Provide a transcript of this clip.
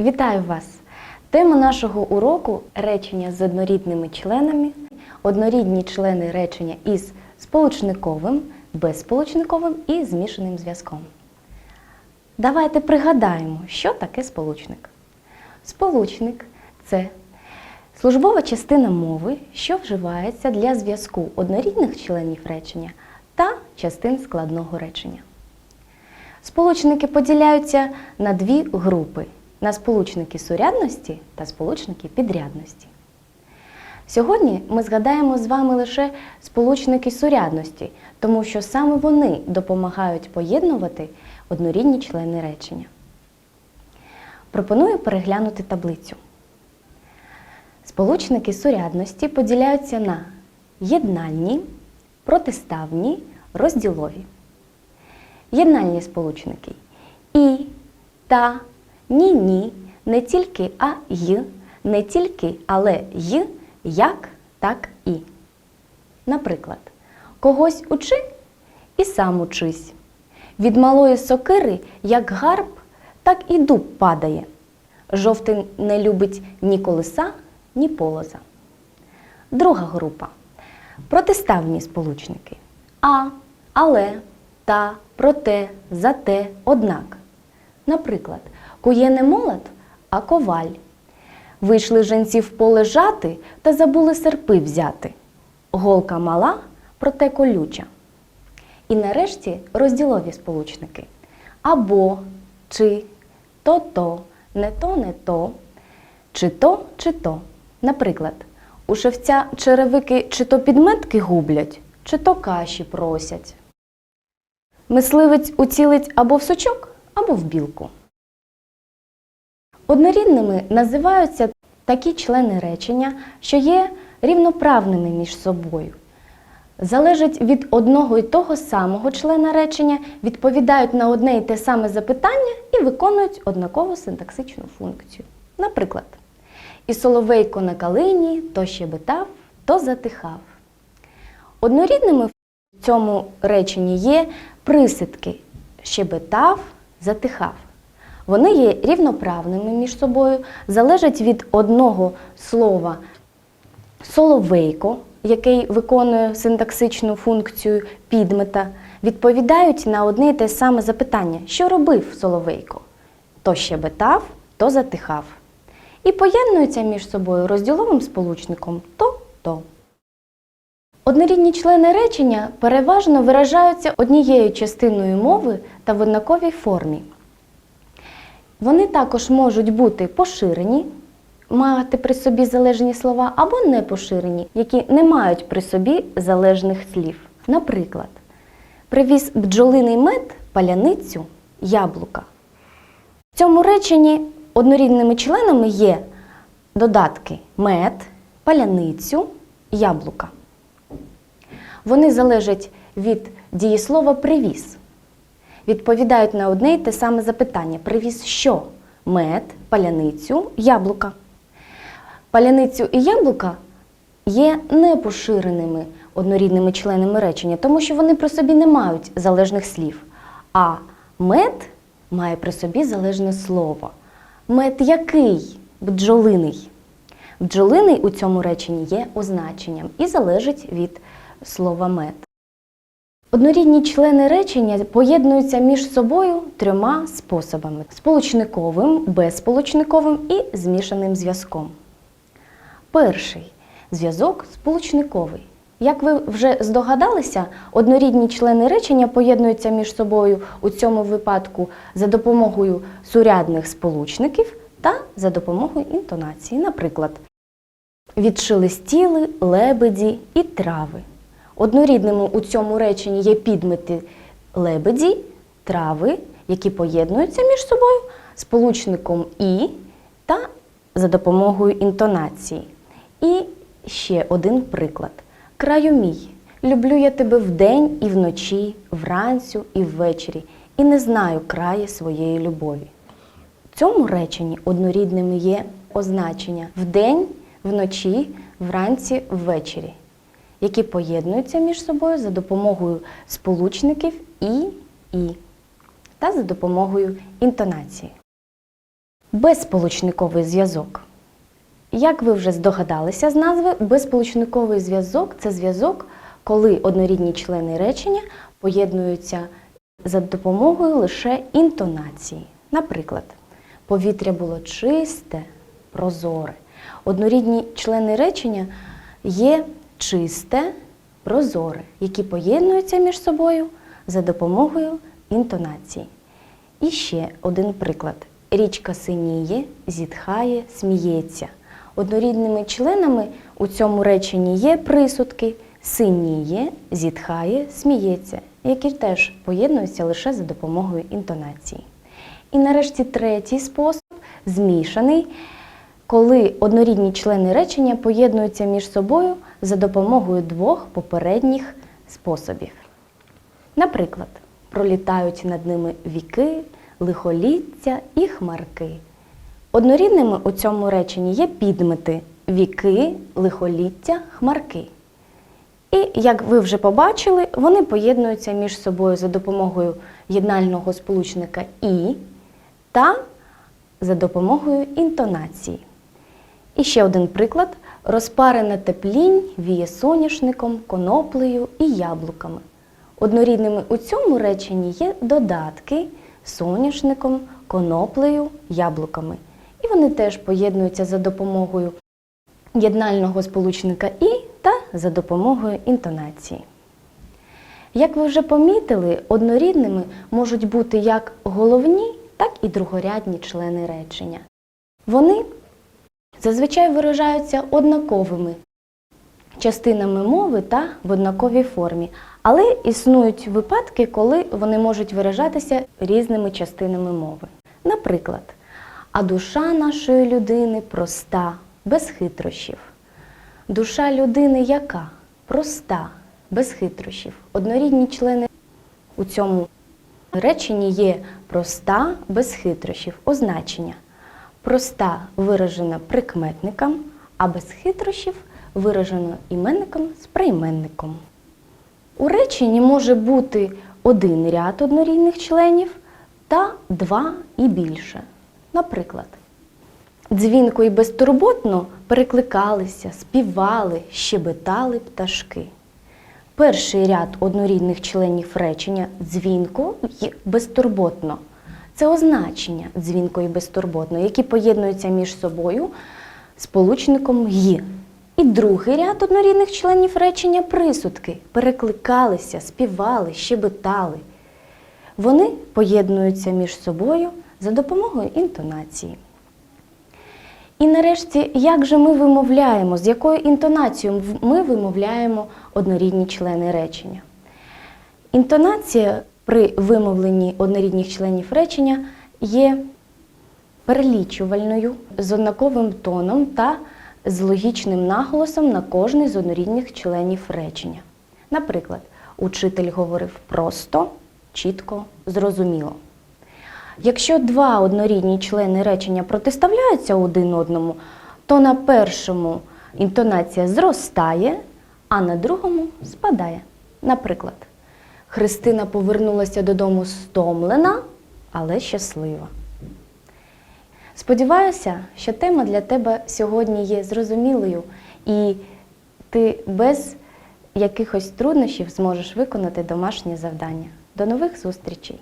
Вітаю вас! Тема нашого уроку речення з однорідними членами, однорідні члени речення із сполучниковим, безсполучниковим і змішаним зв'язком. Давайте пригадаємо, що таке сполучник. Сполучник це службова частина мови, що вживається для зв'язку однорідних членів речення та частин складного речення. Сполучники поділяються на дві групи: на сполучники сурядності та сполучники підрядності. Сьогодні ми згадаємо з вами лише сполучники сурядності, тому що саме вони допомагають поєднувати однорідні члени речення. Пропоную переглянути таблицю. Сполучники сурядності поділяються на єднальні, протиставні, розділові. Єднальні сполучники і, та, ні, ні, не тільки а й, не тільки, але й, як, так і. Наприклад, когось учи і сам учись. Від малої сокири, як гарб, так і дуб падає. Жовтий не любить ні колеса, ні полоза. Друга група протиставні сполучники. А, але, та, проте, зате, однак. Наприклад, кує не молод, а коваль. Вийшли женці в поле жати та забули серпи взяти. Голка мала, проте колюча. І нарешті розділові сполучники. Або, чи, то-то, не то, не то, чи то, чи то. Наприклад, у шевця черевики чи то підметки гублять, чи то каші просять. Мисливець уцілить або в сучок, або в білку. Однорідними називаються такі члени речення, що є рівноправними між собою. Залежать від одного і того самого члена речення, відповідають на одне і те саме запитання і виконують однакову синтаксичну функцію. Наприклад, і соловейко на калині то щебетав, то затихав. Однорідними в цьому реченні є присидки щебетав, затихав. Вони є рівноправними між собою, залежать від одного слова соловейко, який виконує синтаксичну функцію підмета, відповідають на одне і те саме запитання, що робив соловейко? То щебетав, то затихав. І поєднуються між собою розділовим сполучником то-то. Однорідні члени речення переважно виражаються однією частиною мови та в однаковій формі. Вони також можуть бути поширені, мати при собі залежні слова, або не поширені, які не мають при собі залежних слів. Наприклад, привіз бджолиний мед, паляницю, яблука. В цьому реченні однорідними членами є додатки мед, паляницю, яблука. Вони залежать від дієслова привіз. Відповідають на одне й те саме запитання: привіз що? Мед, паляницю, яблука. Паляницю і яблука є непоширеними однорідними членами речення, тому що вони при собі не мають залежних слів. А мед має при собі залежне слово. Мед який? Бджолиний. Бджолиний у цьому реченні є означенням і залежить від слова мед. Однорідні члени речення поєднуються між собою трьома способами: сполучниковим, безсполучниковим і змішаним зв'язком. Перший зв'язок сполучниковий. Як ви вже здогадалися, однорідні члени речення поєднуються між собою у цьому випадку за допомогою сурядних сполучників та за допомогою інтонації. Наприклад, відшелестіли лебеді і трави. Однорідними у цьому реченні є підмети лебеді, трави, які поєднуються між собою сполучником і та за допомогою інтонації. І ще один приклад. Краю мій, люблю я тебе вдень і вночі, вранцю і ввечері, і не знаю краю своєї любові. В цьому реченні однорідними є означення вдень, вночі, вранці, ввечері, які поєднуються між собою за допомогою сполучників і і та за допомогою інтонації. Безсполучниковий зв'язок. Як ви вже здогадалися з назви, безсполучниковий зв'язок це зв'язок, коли однорідні члени речення поєднуються за допомогою лише інтонації. Наприклад, повітря було чисте, прозоре. Однорідні члени речення є чисте, прозоре, які поєднуються між собою за допомогою інтонації. І ще один приклад. Річка синіє, зітхає, сміється. Однорідними членами у цьому реченні є присудки синіє, зітхає, сміється, які теж поєднуються лише за допомогою інтонації. І нарешті третій спосіб змішаний, коли однорідні члени речення поєднуються між собою за допомогою двох попередніх способів. Наприклад, пролітають над ними віки, лихоліття і хмарки. Однорідними у цьому реченні є підмети віки, лихоліття, хмарки. І, як ви вже побачили, вони поєднуються між собою за допомогою єднального сполучника і та за допомогою інтонації. І ще один приклад: розпарене теплінь віє соняшником, коноплею і яблуками. Однорідними у цьому реченні є додатки соняшником, коноплею, яблуками. І вони теж поєднуються за допомогою єднального сполучника і та за допомогою інтонації. Як ви вже помітили, однорідними можуть бути як головні, так і другорядні члени речення. Вони зазвичай виражаються однаковими частинами мови та в однаковій формі, але існують випадки, коли вони можуть виражатися різними частинами мови. Наприклад, а душа нашої людини проста, без хитрощів. Душа людини яка? Проста, без хитрощів. Однорідні члени у цьому реченні є проста, без хитрощів, означення. Проста виражена прикметником, а без хитрощів виражено іменником з прийменником. У реченні може бути один ряд однорідних членів та два і більше. Наприклад, дзвінко і безтурботно перекликалися, співали, щебетали пташки. Перший ряд однорідних членів речення дзвінко й безтурботно. Це означення дзвінко і безтурботно, які поєднуються між собою сполучником й. І другий ряд однорідних членів речення присудки перекликалися, співали, щебетали. Вони поєднуються між собою за допомогою інтонації. І нарешті, як же ми вимовляємо, з якою інтонацією ми вимовляємо однорідні члени речення? Інтонація при вимовленні однорідних членів речення є перелічувальною з однаковим тоном та з логічним наголосом на кожний з однорідних членів речення. Наприклад, учитель говорив просто, чітко, зрозуміло. Якщо два однорідні члени речення протиставляються один одному, то на першому інтонація зростає, а на другому спадає. Наприклад, Христина повернулася додому стомлена, але щаслива. Сподіваюся, що тема для тебе сьогодні є зрозумілою, і ти без якихось труднощів зможеш виконати домашнє завдання. До нових зустрічей!